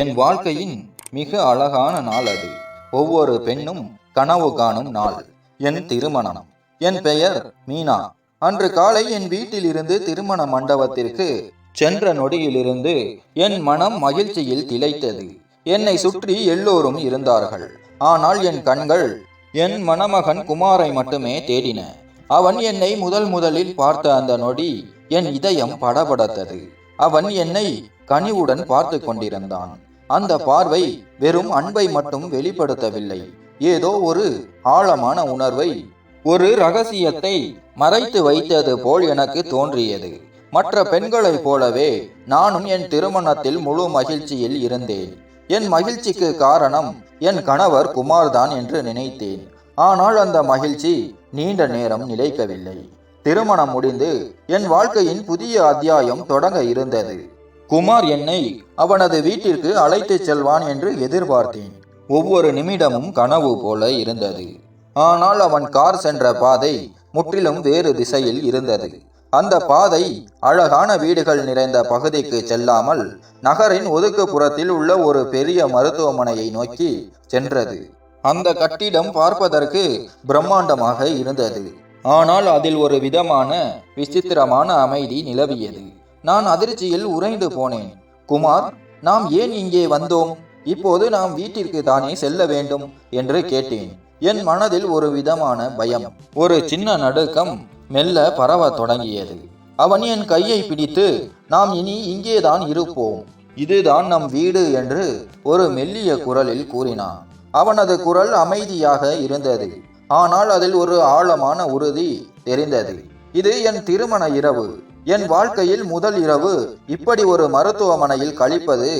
என் வாழ்க்கையின் மிக அழகான நாள் அது. ஒவ்வொரு பெண்ணும் கனவு காணும் நாள். என் திருமணம். என் பெயர் மீனா. அன்று காலை என் வீட்டிலிருந்து திருமண மண்டபத்திற்கு சென்ற நொடியிலிருந்து என் மனம் மகிழ்ச்சியில் திளைத்தது. என்னை சுற்றி எல்லோரும் இருந்தார்கள். ஆனால் என் கண்கள் என் மணமகன் குமாரை மட்டுமே தேடின. அவன் என்னை முதல் முதலில் பார்த்த அந்த நொடி என் இதயம் படபடத்தது. அவன் என்னை கனிவுடன் பார்த்து கொண்டிருந்தான் அந்த பார்வை வெறும் அன்பை மட்டும் வெளிப்படுத்தவில்லை. ஏதோ ஒரு ஆழமான உணர்வை ஒரு ரகசியத்தை மறைத்து வைத்தது போல் எனக்கு தோன்றியது. மற்ற பெண்களைப் போலவே நானும் என் திருமணத்தில் முழு மகிழ்ச்சியில் இருந்தேன். என் மகிழ்ச்சிக்கு காரணம் என் கணவர் குமார்தான் என்று நினைத்தேன். ஆனால் அந்த மகிழ்ச்சி நீண்ட நேரம் நிலைக்கவில்லை. திருமணம் முடிந்து என் வாழ்க்கையின் புதிய அத்தியாயம் தொடங்க இருந்தது. குமார் என்னை அவனது வீட்டிற்கு அழைத்துச் செல்வான் என்று எதிர்பார்த்தேன். ஒவ்வொரு நிமிடமும் கனவு போல இருந்தது. ஆனால் அவன் கார் சென்ற பாதை முற்றிலும் வேறு திசையில் இருந்தது. அந்த பாதை அழகான வீடுகள் நிறைந்த பகுதிக்கு செல்லாமல் நகரின் ஒதுக்குப்புறத்தில் உள்ள ஒரு பெரிய மருத்துவமனையை நோக்கி சென்றது. அந்த கட்டிடம் பார்ப்பதற்கு பிரம்மாண்டமாக இருந்தது. ஆனால் அதில் ஒரு விதமான விசித்திரமான அமைதி நிலவியது. நான் அதிர்ச்சியில் உறைந்து போனேன். குமார் நாம் ஏன் இங்கே வந்தோம்? இப்போது நாம் வீட்டிற்கு தானே செல்ல வேண்டும்? என்று கேட்டேன். என் மனதில் ஒரு விதமான பயம் ஒரு சின்ன நடுக்கம் மெல்ல பரவத் தொடங்கியது. அவன் என் கையை பிடித்து நாம் இனி இங்கேதான் இருப்போம். இதுதான் நம் வீடு என்று ஒரு மெல்லிய குரலில் கூறினான். அவனது குரல் அமைதியாக இருந்தது. ஆனால் அதில் ஒரு ஆழமான உறுதி தெரிந்தது. இது என் திருமண இரவு. என் வாழ்க்கையில் முதல் இரவு. இப்படி ஒரு மருத்துவமனையில் கழிப்பது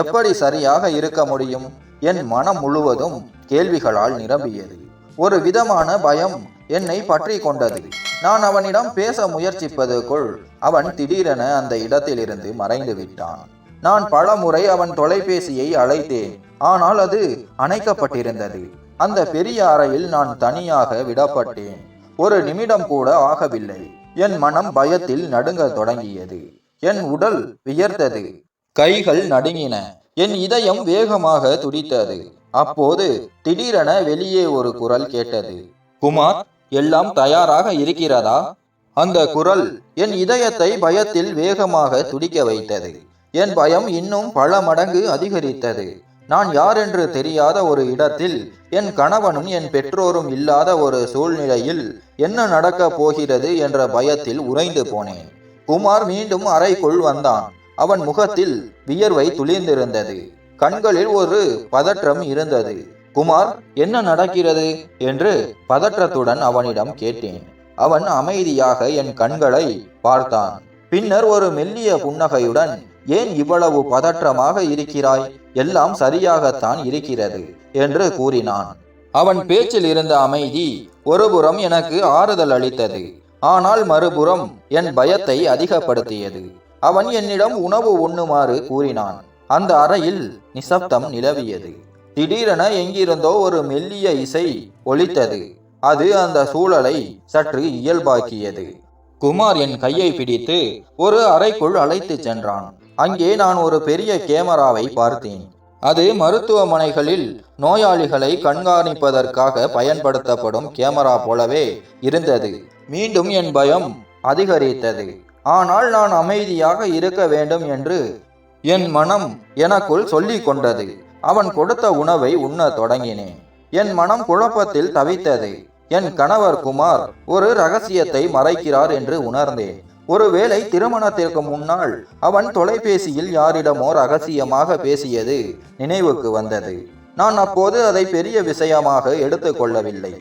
எப்படி சரியாக இருக்க முடியும்? என் மனம் முழுவதும் கேள்விகளால் நிரம்பியது. ஒரு விதமான பயம் என்னை பற்றி கொண்டது. நான் அவனிடம் பேச முயற்சிப்பதற்குள் அவன் திடீரென அந்த இடத்திலிருந்து மறைந்து விட்டான். நான் பலமுறை அவன் தொலைபேசியை அழைத்தேன். ஆனால் அது அணைக்கப்பட்டிருந்தது. அந்த பெரிய அறையில் நான் தனியாக விடப்பட்டேன். ஒரு நிமிடம் கூட ஆகவில்லை. என் மனம் பயத்தில் நடுங்க தொடங்கியது. என் உடல் வியர்த்தது. கைகள் நடுங்கின. என் இதயம் வேகமாக துடித்தது. அப்போது திடீரென வெளியே ஒரு குரல் கேட்டது. குமார் எல்லாம் தயாராக இருக்கிறதா? அந்த குரல் என் இதயத்தை பயத்தில் வேகமாக துடிக்க வைத்தது. என் பயம் இன்னும் பல மடங்கு அதிகரித்தது. நான் யார் என்று தெரியாத ஒரு இடத்தில் என் கணவனும் என் பெற்றோரும் இல்லாத ஒரு சூழ்நிலையில் என்ன நடக்கப் போகிறது என்ற பயத்தில் உறைந்து போனேன். குமார் மீண்டும் அறைக்குள் வந்தான். அவன் முகத்தில் வியர்வை துளிர்ந்திருந்தது. கண்களில் ஒரு பதற்றம் இருந்தது. குமார் என்ன நடக்கிறது? என்று பதற்றத்துடன் அவனிடம் கேட்டேன். அவன் அமைதியாக என் கண்களை பார்த்தான். பின்னர் ஒரு மெல்லிய புன்னகையுடன் ஏன் இவ்வளவு பதற்றமாக இருக்கிறாய்? எல்லாம் சரியாகத்தான் இருக்கிறது என்று கூறினான். அவன் பேச்சில் இருந்த அமைதி ஒருபுறம் எனக்கு ஆறுதல் அளித்தது ஆனால் மறுபுறம் என் பயத்தை அதிகப்படுத்தியது. அவன் என்னிடம் உணவு உண்ணுமாறு கூறினான். அந்த அறையில் நிசப்தம் நிலவியது. திடீரென எங்கிருந்தோ ஒரு மெல்லிய இசை ஒலித்தது. அது அந்த சூழலை சற்று இயல்பாக்கியது. குமார் என் கையை பிடித்து ஒரு அறைக்குள் அழைத்துச் சென்றான். அங்கே நான் ஒரு பெரிய கேமராவை பார்த்தேன். அது மருத்துவமனைகளில் நோயாளிகளை கண்காணிப்பதற்காக பயன்படுத்தப்படும் கேமரா போலவே இருந்தது. மீண்டும் என் பயம் அதிகரித்தது. ஆனால் நான் அமைதியாக இருக்க வேண்டும் என்று என் மனம் எனக்குள் சொல்லி கொண்டது. அவன் கொடுத்த உணவை உண்ணத் தொடங்கினேன். என் மனம் குழப்பத்தில் தவித்தது. என் கணவர் குமார் ஒரு ரகசியத்தை மறைக்கிறார் என்று உணர்ந்தேன். ஒருவேளை திருமணத்திற்கு முன்னால் அவன் தொலைபேசியில் யாரிடமோ ரகசியமாக பேசியது நினைவுக்கு வந்தது. நான் அப்போது அதை பெரிய விஷயமாக எடுத்துக்கொள்ளவில்லை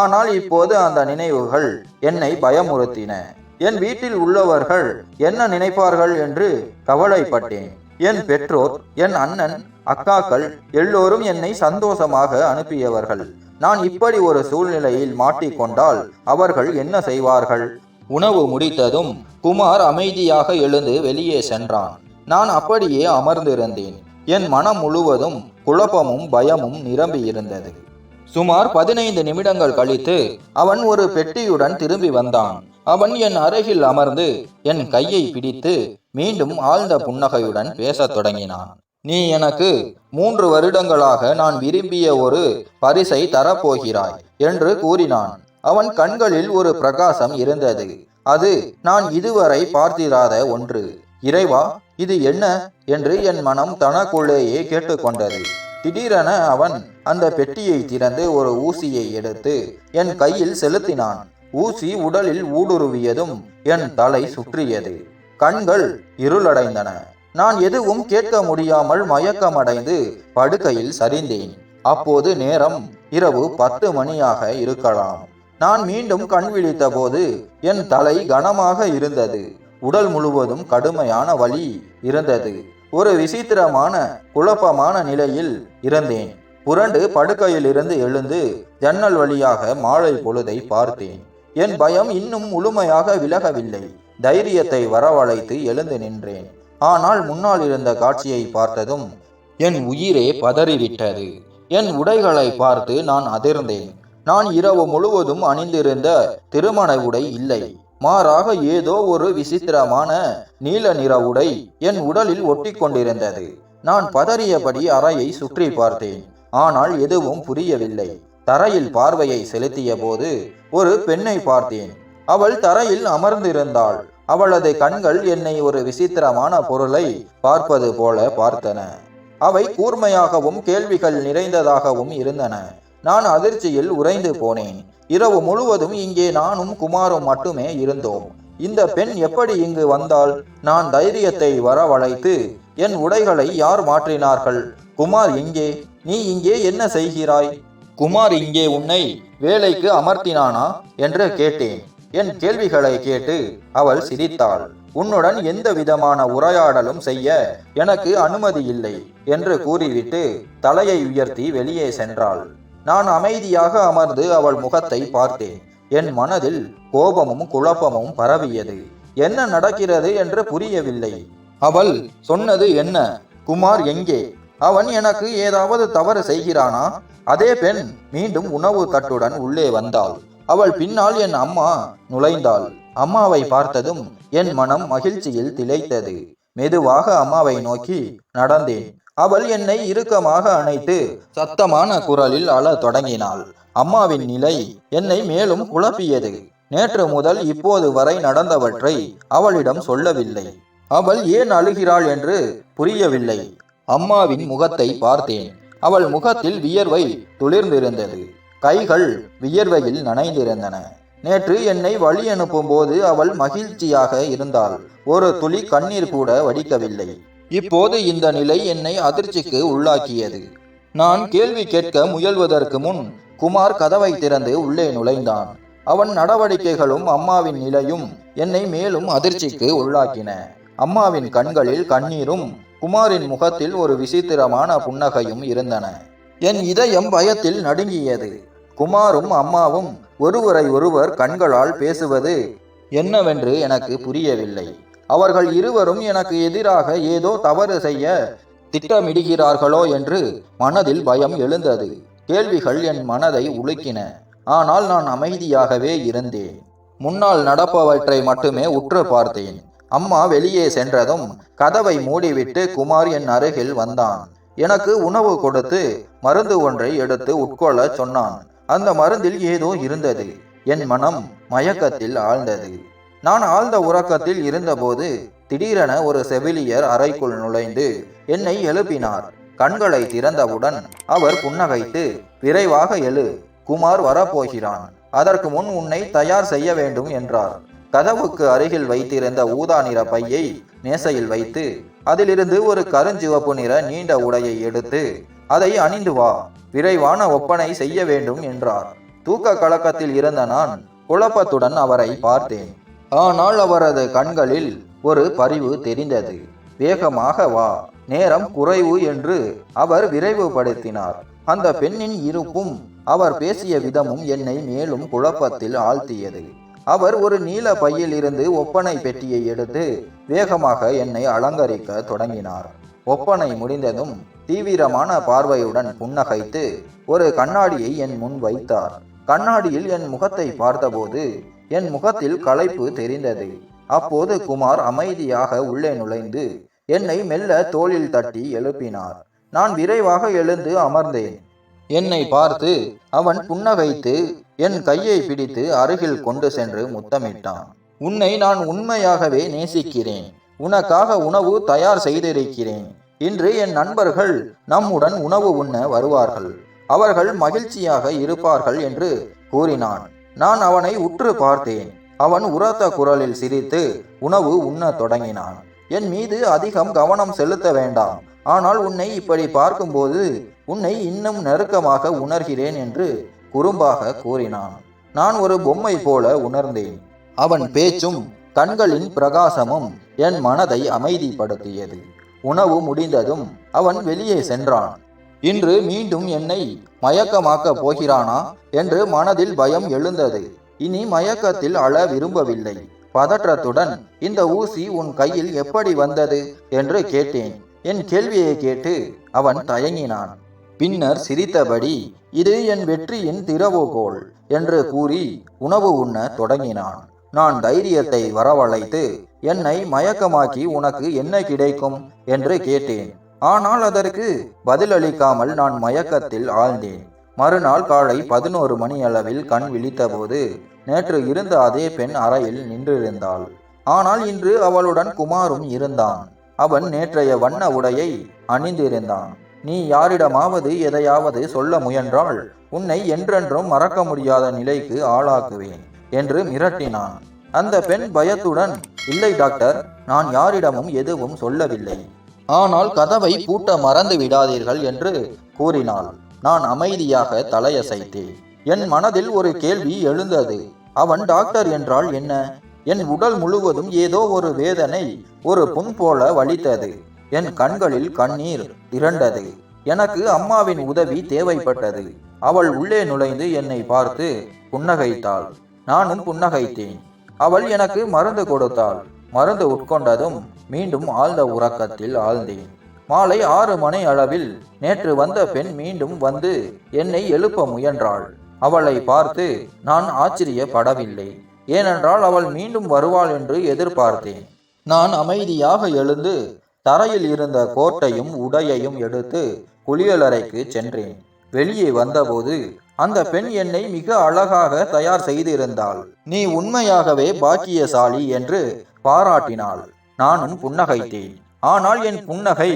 ஆனால் இப்போது அந்த நினைவுகள் என்னை பயமுறுத்தின. என் வீட்டில் உள்ளவர்கள் என்ன நினைப்பார்கள் என்று கவலைப்பட்டேன். என் பெற்றோர் என் அண்ணன் அக்காக்கள் எல்லோரும் என்னை சந்தோஷமாக அனுப்பியவர்கள். நான் இப்படி ஒரு சூழ்நிலையில் மாட்டிக்கொண்டால் அவர்கள் என்ன செய்வார்கள்? உணவு முடித்ததும் குமார் அமைதியாக எழுந்து வெளியே சென்றான். நான் அப்படியே அமர்ந்திருந்தேன். என் மனம் முழுவதும் குழப்பமும் பயமும் நிரம்பி இருந்தது. சுமார் பதினைந்து நிமிடங்கள் கழித்து அவன் ஒரு பெட்டியுடன் திரும்பி வந்தான். அவன் என் அருகில் அமர்ந்து என் கையை பிடித்து மீண்டும் ஆழ்ந்த புன்னகையுடன் பேசத் தொடங்கினான். நீ எனக்கு மூன்று வருடங்களாக நான் விரும்பிய ஒரு பரிசை தரப்போகிறாய் என்று கூறினான். அவன் கண்களில் ஒரு பிரகாசம் இருந்தது. அது நான் இதுவரை பார்த்திராத ஒன்று. இறைவா இது என்ன? என்று என் மனம் தனக்குள்ளேயே கேட்டுக்கொண்டது. திடீரென அவன் அந்த பெட்டியை திறந்து ஒரு ஊசியை எடுத்து என் கையில் செலுத்தினான். ஊசி உடலில் ஊடுருவியதும் என் தலை சுற்றியது. கண்கள் இருளடைந்தன. நான் எதுவும் கேட்க முடியாமல் மயக்கமடைந்து படுக்கையில் சரிந்தேன். அப்போது நேரம் இரவு பத்து மணியாக இருக்கலாம். நான் மீண்டும் கண் விழித்த போது என் தலை கனமாக இருந்தது. உடல் முழுவதும் கடுமையான வலி இருந்தது. ஒரு விசித்திரமான குழப்பமான நிலையில் இருந்தேன். புரண்டு படுக்கையிலிருந்து எழுந்து ஜன்னல் வழியாக மாலை பொழுதை பார்த்தேன். என் பயம் இன்னும் முழுமையாக விலகவில்லை. தைரியத்தை வரவழைத்து எழுந்து நின்றேன். ஆனால் முன்னால் இருந்த காட்சியை பார்த்ததும் என் உயிரே பதறிவிட்டது. என் உடைகளை பார்த்து நான் அதிர்ந்தேன். நான் இரவு முழுவதும் அணிந்திருந்த திருமண உடை இல்லை. மாறாக ஏதோ ஒரு விசித்திரமான நீல நிற உடை என் உடலில் ஒட்டி கொண்டிருந்தது நான் பதறியபடி அறையை சுற்றி பார்த்தேன். ஆனால் எதுவும் புரியவில்லை. தரையில் பார்வையை செலுத்திய போது ஒரு பெண்ணை பார்த்தேன். அவள் தரையில் அமர்ந்திருந்தாள். அவளது கண்கள் என்னை ஒரு விசித்திரமான பொருளை பார்ப்பது போல பார்த்தன. அவை கூர்மையாகவும் கேள்விகள் நிறைந்ததாகவும் இருந்தன. நான் அதிர்ச்சியில் உறைந்து போனேன். இரவு முழுவதும் இங்கே நானும் குமாரும் மட்டுமே இருந்தோம். இந்த பெண் எப்படி இங்கு வந்தால் நான் தைரியத்தை வரவழைத்து என் உடைகளை யார் மாற்றினார்கள்? குமார் இங்கே நீ இங்கே என்ன செய்கிறாய்? குமார் இங்கே உன்னை வேலைக்கு அமர்த்தினானா? என்று கேட்டேன். என் கேள்விகளை கேட்டு அவள் சிரித்தாள். உன்னுடன் எந்த விதமான உரையாடலும் செய்ய எனக்கு அனுமதி இல்லை என்று கூறிவிட்டு தலையை உயர்த்தி வெளியே சென்றாள். நான் அமைதியாக அமர்ந்து அவள் முகத்தை பார்த்தேன். என் மனதில் கோபமும் குழப்பமும் பரவியது. என்ன நடக்கிறது என்று புரியவில்லை. அவள் சொன்னது என்ன? குமார் எங்கே? அவன் எனக்கு ஏதாவது தவறு செய்கிறானா? அதே பெண் மீண்டும் உணவு தட்டுடன் உள்ளே வந்தாள். அவள் பின்னால் என் அம்மா நுழைந்தாள். அம்மாவை பார்த்ததும் என் மனம் மகிழ்ச்சியில் திளைத்தது. மெதுவாக அம்மாவை நோக்கி நடந்தேன். அவள் என்னை இறுக்கமாக அணைத்து சத்தமான குரலில் அழ தொடங்கினாள். அம்மாவின் நிலை என்னை மேலும் குழப்பியது. நேற்று முதல் இப்போது வரை நடந்தவற்றை அவளிடம் சொல்லவில்லை. அவள் ஏன் அழுகிறாள் என்று புரியவில்லை. அம்மாவின் முகத்தை பார்த்தேன். அவள் முகத்தில் வியர்வை துளிர்ந்திருந்தது. கைகள் வியர்வையில் நனைந்திருந்தன. நேற்று என்னை வழி அனுப்பும் போது அவள் மகிழ்ச்சியாக இருந்தாள். ஒரு துளி கண்ணீர் கூட வடிக்கவில்லை. இப்போது இந்த நிலை என்னை அதிர்ச்சிக்கு உள்ளாக்கியது. நான் கேள்வி கேட்க முயல்வதற்கு முன் குமார் கதவை திறந்து உள்ளே நுழைந்தான். அவன் நடவடிக்கைகளும் அம்மாவின் நிலையும் என்னை மேலும் அதிர்ச்சிக்கு உள்ளாக்கின. அம்மாவின் கண்களில் கண்ணீரும் குமாரின் முகத்தில் ஒரு விசித்திரமான புன்னகையும் இருந்தன. என் இதயம் பயத்தில் நடுங்கியது. குமாரும் அம்மாவும் ஒருவரை ஒருவர் கண்களால் பேசுவது என்னவென்று எனக்கு புரியவில்லை. அவர்கள் இருவரும் எனக்கு எதிராக ஏதோ தவறு செய்ய திட்டமிடுகிறார்களோ என்று மனதில் பயம் எழுந்தது. கேள்விகள் என் மனதை உலுக்கின. ஆனால் நான் அமைதியாகவே இருந்தேன். முன்னால் நடப்பவற்றை மட்டுமே உற்று பார்த்தேன். அம்மா வெளியே சென்றதும் கதவை மூடிவிட்டு குமார் என் அருகில் வந்தான். எனக்கு உணவு கொடுத்து மருந்து ஒன்றை எடுத்து உட்கொள்ளச் சொன்னான். அந்த மருந்தில் ஏதோ இருந்தது. என் மனம் மயக்கத்தில் ஆழ்ந்தது. நான் ஆழ்ந்த உறக்கத்தில் இருந்தபோது திடீரென ஒரு செவிலியர் அறைக்குள் நுழைந்து என்னை எழுப்பினார். கண்களை திறந்தவுடன் அவர் புன்னகைத்து விரைவாக எழு குமார் வரப்போகிறான். அதற்கு முன் உன்னை தயார் செய்ய வேண்டும் என்றார். கதவுக்கு அருகில் வைத்திருந்த ஊதா நிற பையை மேசையில் வைத்து அதிலிருந்து ஒரு கருஞ்சிவப்பு நிற நீண்ட உடையை எடுத்து அதை அணிந்து வா விரைவான ஒப்பனை செய்ய வேண்டும் என்றார். தூக்க கலக்கத்தில் இருந்த நான் குழப்பத்துடன் அவரை பார்த்தேன். ஆனால் அவரது கண்களில் ஒரு பரிவு தெரிந்தது. வேகமாக வா நேரம் குறைவு என்று அவர் விரைவுபடுத்தினார். அந்த பெண்ணின் இருப்பும் அவர் பேசிய விதமும் என்னை மேலும் குழப்பத்தில் ஆழ்த்தியது. அவர் ஒரு நீல பையில் இருந்து ஒப்பனை பெட்டியை எடுத்து வேகமாக என்னை அலங்கரிக்க தொடங்கினார். ஒப்பனை முடிந்ததும் தீவிரமான பார்வையுடன் புன்னகைத்து ஒரு கண்ணாடியை என் முன் வைத்தார். கண்ணாடியில் என் முகத்தை பார்த்தபோது என் முகத்தில் களைப்பு தெரிந்தது. அப்போது குமார் அமைதியாக உள்ளே நுழைந்து என்னை மெல்ல தோளில் தட்டி எழுப்பினார். நான் விரைவாக எழுந்து அமர்ந்தேன். என்னை பார்த்து அவன் புன்னகைத்து என் கையை பிடித்து அருகில் கொண்டு சென்று முத்தமிட்டான். உன்னை நான் உண்மையாகவே நேசிக்கிறேன். உனக்காக உணவு தயார் செய்திருக்கிறேன். இன்று என் நண்பர்கள் நம்முடன் உணவு உண்ண வருவார்கள். அவர்கள் மகிழ்ச்சியாக இருப்பார்கள் என்று கூறினான். நான் அவனை உற்று பார்த்தேன். அவன் உரத்த குரலில் சிரித்து உணவு உண்ணத் தொடங்கினான். என் மீது அதிகம் கவனம் செலுத்த வேண்டாம். ஆனால் உன்னை இப்படி பார்க்கும்போது உன்னை இன்னும் நெருக்கமாக உணர்கிறேன் என்று குறும்பாக கூறினான். நான் ஒரு பொம்மை போல உணர்ந்தேன். அவன் பேச்சும் கண்களின் பிரகாசமும் என் மனதை அமைதிப்படுத்தியது. உணவு முடிந்ததும் அவன் வெளியே சென்றான். இன்று மீண்டும் என்னை மயக்கமாக்கப் போகிறானா? என்று மனதில் பயம் எழுந்தது. இனி மயக்கத்தில் அழ விரும்பவில்லை. பதற்றத்துடன் இந்த ஊசி உன் கையில் எப்படி வந்தது? என்று கேட்டேன். என் கேள்வியை கேட்டு அவன் தயங்கினான். பின்னர் சிரித்தபடி இது என் வெற்றியின் திறவுகோல் என்று கூறி உணவு உண்ண தொடங்கினான். நான் தைரியத்தை வரவழைத்து என்னை மயக்கமாக்கி உனக்கு என்ன கிடைக்கும்? என்று கேட்டேன். ஆனால் அதற்கு பதிலளிக்காமல் நான் மயக்கத்தில் ஆழ்ந்தேன். மறுநாள் காலை பதினோரு மணி அளவில் கண் விழித்தபோது நேற்று இருந்த அதே பெண் அறையில் நின்றிருந்தாள். ஆனால் இன்று அவளுடன் குமாரும் இருந்தான். அவன் நேற்றைய வண்ண உடையை அணிந்திருந்தான். நீ யாரிடமாவது எதையாவது சொல்ல முயன்றால் உன்னை என்றென்றும் மறக்க முடியாத நிலைக்கு ஆளாக்குவேன் என்று மிரட்டினான். அந்த பெண் பயத்துடன் இல்லை டாக்டர் நான் யாரிடமும் எதுவும் சொல்லவில்லை. ஆனால் கதவை பூட்ட மறந்து விடாதீர்கள் என்று கூறினாள். நான் அமைதியாக தலையசைத்தேன். என் மனதில் ஒரு கேள்வி எழுந்தது. அவன் டாக்டர் என்றால் என்ன? என் உடல் முழுவதும் ஏதோ ஒரு வேதனை ஒரு புண் போல வலித்தது. என் கண்களில் கண்ணீர் திரண்டது. எனக்கு அம்மாவின் உதவி தேவைப்பட்டது. அவள் உள்ளே நுழைந்து என்னை பார்த்து புன்னகைத்தாள். நானும் புன்னகைத்தேன். அவள் எனக்கு மருந்து கொடுத்தாள். மருந்து உட்கொண்டதும் மீண்டும் ஆழ்ந்த உறக்கத்தில் ஆழ்ந்தேன். மாலை ஆறு மணி அளவில் நேற்று வந்த பெண் மீண்டும் வந்து என்னை எழுப்ப முயன்றாள். அவளை பார்த்து நான் ஆச்சரியப்படவில்லை. ஏனென்றால் அவள் மீண்டும் வருவாள் என்று எதிர்பார்த்தேன். நான் அமைதியாக எழுந்து தரையில் இருந்த கோட்டையும் உடையையும் எடுத்து குளியலறைக்கு சென்றேன். வெளியே வந்தபோது அந்த பெண் என்னை மிக அழகாக தயார் செய்திருந்தாள். நீ உண்மையாகவே பாக்கியசாலி என்று பாராட்டினாள். நானும் புன்னகைத்தேன். ஆனால் என் புன்னகை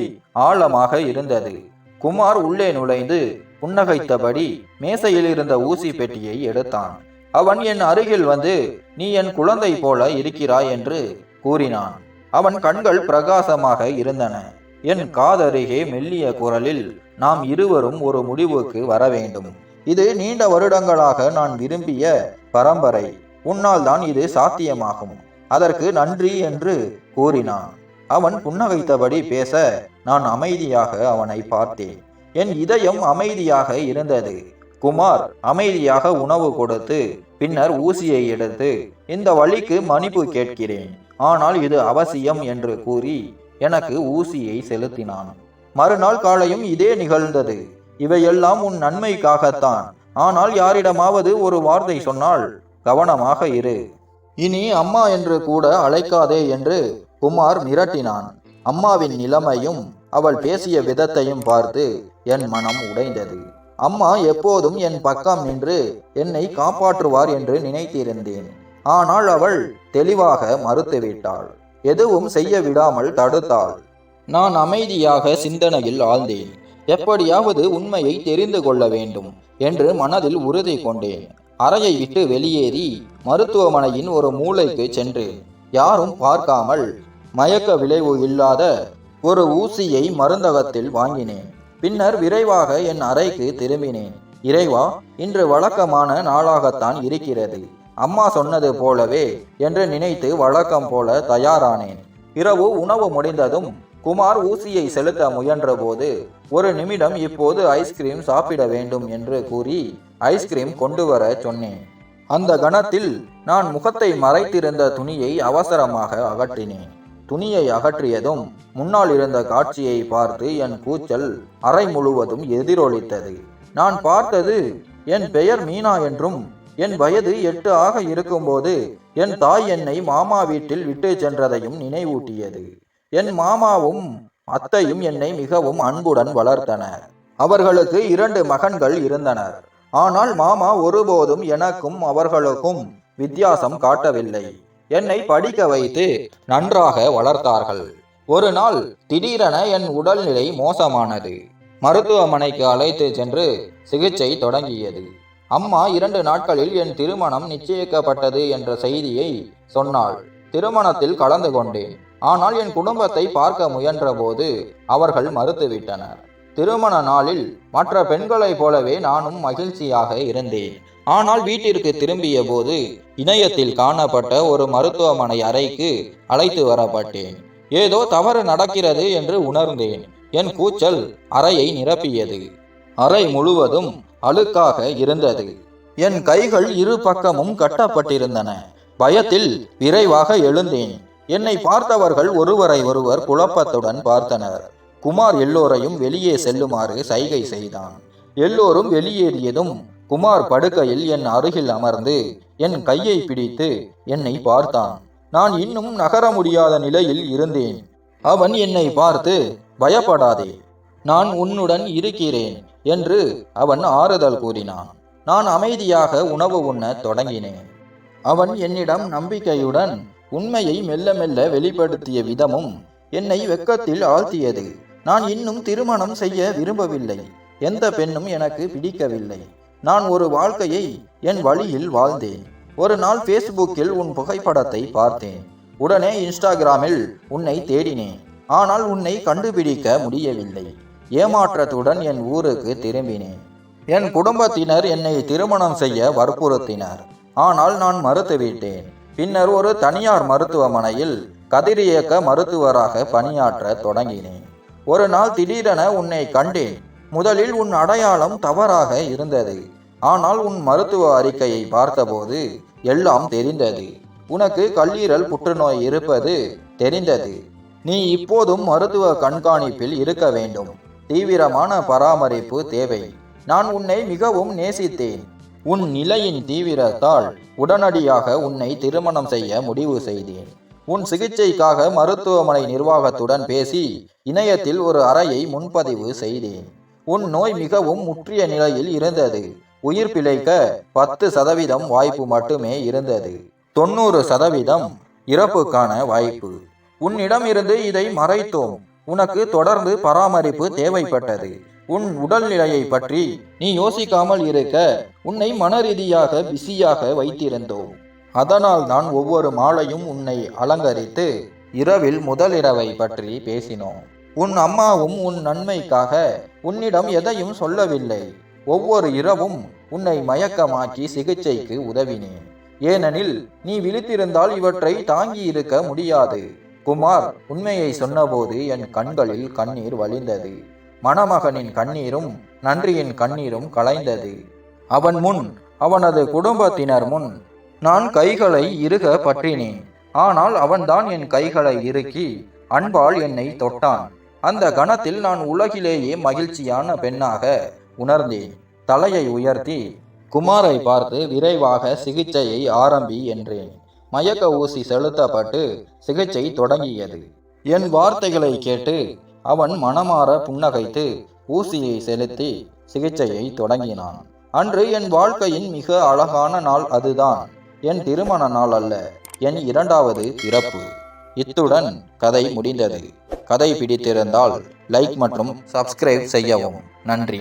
ஆழமாக இருந்தது. குமார் உள்ளே நுழைந்து புன்னகைத்தபடி மேசையில் இருந்த ஊசி பெட்டியை எடுத்தான். அவன் என் அருகில் வந்து நீ என் குழந்தை போல இருக்கிறாய் என்று கூறினான். அவன் கண்கள் பிரகாசமாக இருந்தன. என் காதருகே மெல்லிய குரலில் நாம் இருவரும் ஒரு முடிவுக்கு வர வேண்டும் இது நீண்ட வருடங்களாக நான் விரும்பிய பரம்பரை. உன்னால் தான் இது சாத்தியமாகும். அதற்கு நன்றி என்று கூறினான். அவன் புன்னகைத்தபடி பேச நான் அமைதியாக அவனை பார்த்தேன். என் இதயம் அமைதியாக இருந்தது. குமார் அமைதியாக உணவு கொடுத்து பின்னர் ஊசியை எடுத்து இந்த வழிக்கு மன்னிப்பு கேட்கிறேன். ஆனால் இது அவசியம் என்று கூறி எனக்கு ஊசியை செலுத்தினான். மறுநாள் காலையும் இதே நிகழ்ந்தது. இவையெல்லாம் உன் நன்மைக்காகத்தான். ஆனால் யாரிடமாவது ஒரு வார்த்தை சொன்னால் கவனமாக இரு. இனி அம்மா என்று கூட அழைக்காதே என்று குமார் மிரட்டினான். அம்மாவின் நிலைமையும் அவள் பேசிய விதத்தையும் பார்த்து என் மனம் உடைந்தது. அம்மா எப்போதும் என் பக்கம் நின்று என்னை காப்பாற்றுவார் என்று நினைத்திருந்தேன். ஆனால் அவள் தெளிவாக மறுத்துவிட்டாள். எதுவும் செய்ய விடாமல் தடுத்தாள். நான் அமைதியாக சிந்தனையில் ஆழ்ந்தேன். எப்படியாவது உண்மையை தெரிந்து கொள்ள வேண்டும் என்று மனதில் உறுதி கொண்டேன். அறையை விட்டு வெளியேறி மருத்துவமனையின் ஒரு மூளைக்கு சென்றேன் யாரும் பார்க்காமல் மயக்க விளைவு இல்லாத ஒரு ஊசியை மருந்தகத்தில் வாங்கினேன். பின்னர் விரைவாக என் அறைக்கு திரும்பினேன். இறைவா இன்று வழக்கமான நாளாகத்தான் இருக்கிறது. அம்மா சொன்னது போலவே என்று நினைத்து வழக்கம் போல தயாரானேன். இரவு உணவு முடிந்ததும் குமார் ஊசியை செலுத்த முயன்றபோது ஒரு நிமிடம் இப்போது ஐஸ்கிரீம் சாப்பிட வேண்டும் என்று கூறி ஐஸ்கிரீம் கொண்டு வர சொன்னேன். அந்த கணத்தில் நான் முகத்தை மறைத்திருந்த துணியை அவசரமாக அகற்றினேன். துணியை அகற்றியதும் முன்னால் இருந்த காட்சியை பார்த்து என் கூச்சல் அறை முழுவதும் எதிரொலித்தது. நான் பார்த்தது என் பெயர் மீனா என்றும் என் வயது எட்டு ஆக இருக்கும்போது என் தாய் என்னை மாமா வீட்டில் விட்டு சென்றதையும் நினைவூட்டியது. என் மாமாவும் அத்தையும் என்னை மிகவும் அன்புடன் வளர்த்தனர். அவர்களுக்கு இரண்டு மகன்கள் இருந்தனர். ஆனால் மாமா ஒருபோதும் எனக்கும் அவர்களுக்கும் வித்தியாசம் காட்டவில்லை. என்னை படிக்க வைத்து நன்றாக வளர்த்தார்கள். ஒரு நாள் திடீரென என் உடல்நிலை மோசமானது. மருத்துவமனைக்கு அழைத்து சென்று சிகிச்சை தொடங்கியது. அம்மா இரண்டு நாட்களில் என் திருமணம் நிச்சயிக்கப்பட்டது என்ற செய்தியை சொன்னாள். திருமணத்தில் கலந்து கொண்டேன். ஆனால் என் குடும்பத்தை பார்க்க முயன்றபோது அவர்கள் மறுத்துவிட்டனர். திருமண நாளில் மற்ற பெண்களைப் போலவே நானும் மகிழ்ச்சியாக இருந்தேன். ஆனால் வீட்டிற்கு திரும்பிய போது இணையத்தில் காணப்பட்ட ஒரு மருத்துவமனை அறைக்கு அழைத்து வரப்பட்டேன். ஏதோ தவறு நடக்கிறது என்று உணர்ந்தேன். என் கூச்சல் அறையை நிரப்பியது. அறை முழுவதும் அழுக்காக இருந்தது. என் கைகள் இரு பக்கமும் கட்டப்பட்டிருந்தன. பயத்தில் விரைவாக எழுந்தேன். என்னை பார்த்தவர்கள் ஒருவரை ஒருவர் குழப்பத்துடன் பார்த்தனர். குமார் எல்லோரையும் வெளியே செல்லுமாறு சைகை செய்தான். எல்லோரும் வெளியேறியதும் குமார் படுக்கையில் என் அருகில் அமர்ந்து என் கையை பிடித்து என்னை பார்த்தான். நான் இன்னும் நகர முடியாத நிலையில் இருந்தேன். அவன் என்னை பார்த்து பயப்படாதே நான் உன்னுடன் இருக்கிறேன் என்று அவன் ஆறுதல் கூறினான். நான் அமைதியாக உணவு உண்ணத் தொடங்கினேன். அவன் என்னிடம் நம்பிக்கையுடன் உண்மையை மெல்ல மெல்ல வெளிப்படுத்திய விதமும் என்னை வெக்கத்தில் ஆழ்த்தியது. நான் இன்னும் திருமணம் செய்ய விரும்பவில்லை. எந்த பெண்ணும் எனக்கு பிடிக்கவில்லை. நான் ஒரு வாழ்க்கையை என் வழியில் வாழ்ந்தேன். ஒரு நாள் ஃபேஸ்புக்கில் உன் புகைப்படத்தை பார்த்தேன். உடனே இன்ஸ்டாகிராமில் உன்னை தேடினேன். ஆனால் உன்னை கண்டுபிடிக்க முடியவில்லை. ஏமாற்றத்துடன் என் ஊருக்கு திரும்பினேன். என் குடும்பத்தினர் என்னை திருமணம் செய்ய வற்புறுத்தினர். ஆனால் நான் மறுத்துவிட்டேன். பின்னர் ஒரு தனியார் மருத்துவமனையில் கதிரியக்க மருத்துவராக பணியாற்ற தொடங்கினேன். ஒரு நாள் திடீரென உன்னை கண்டேன். முதலில் உன் அடையாளம் தவறாக இருந்தது. ஆனால் உன் மருத்துவ அறிக்கையை பார்த்தபோது எல்லாம் தெரிந்தது. உனக்கு கல்லீரல் புற்றுநோய் இருப்பது தெரிந்தது. நீ இப்போதும் மருத்துவ கண்காணிப்பில் இருக்க வேண்டும். தீவிரமான பராமரிப்பு தேவை. நான் உன்னை மிகவும் நேசித்தேன். உன் நிலையின் தீவிரத்தால் உடனடியாக உன்னை திருமணம் செய்ய முடிவு செய்தேன். உன் சிகிச்சைக்காக மருத்துவமனை நிர்வாகத்துடன் பேசி இணையத்தில் ஒரு அறையை முன்பதிவு செய்தேன். உன் நோய் மிகவும் முற்றிய நிலையில் இருந்தது. உயிர் பிழைக்க பத்து சதவீதம் வாய்ப்பு மட்டுமே இருந்தது. தொண்ணூறு சதவீதம் இறப்புக்கான வாய்ப்பு. உன்னிடமிருந்து இதை மறைத்தோம். உனக்கு தொடர்ந்து பராமரிப்பு தேவைப்பட்டது. உன் உடல்நிலையை பற்றி நீ யோசிக்காமல் இருக்க உன்னை மனரீதியாக பிஸியாக வைத்திருந்தோம். அதனால் தான் ஒவ்வொரு மாலையும் உன்னை அலங்கரித்து இரவில் முதலிரவை பற்றி பேசினோம். உன் அம்மாவும் உன் நன்மைக்காக உன்னிடம் எதையும் சொல்லவில்லை. ஒவ்வொரு இரவும் உன்னை மயக்கமாக்கி சிகிச்சைக்கு உதவினேன். ஏனெனில் நீ விழித்திருந்தால் இவற்றை தாங்கி இருக்க முடியாது. குமார் உண்மையை சொன்னபோது என் கண்களில் கண்ணீர் வழிந்தது. மணமகனின் கண்ணீரும் நன்றியின் கண்ணீரும் கலைந்தது. அவன் முன் அவனது குடும்பத்தினர் முன் நான் கைகளை இறுக பற்றினேன். ஆனால் அவன்தான் என் கைகளை இறுக்கி அன்பால் என்னை தொட்டான். அந்த கணத்தில் நான் உலகிலேயே மகிழ்ச்சியான பெண்ணாக உணர்ந்தேன். தலையை உயர்த்தி குமாரை பார்த்து விரைவாக சிகிச்சையை ஆரம்பி என்றேன். மயக்க ஊசி செலுத்தப்பட்டு சிகிச்சை தொடங்கியது. என் வார்த்தைகளை கேட்டு அவன் மனமாற புன்னகைத்து ஊசியை செலுத்தி சிகிச்சையை தொடங்கினான். அன்று என் வாழ்க்கையின் மிக அழகான நாள் அதுதான். என் திருமண நாள் அல்ல என் இரண்டாவது பிறப்பு. இத்துடன் கதை முடிந்தது. கதை பிடித்திருந்தால் லைக் மற்றும் சப்ஸ்கிரைப் செய்யவும். நன்றி.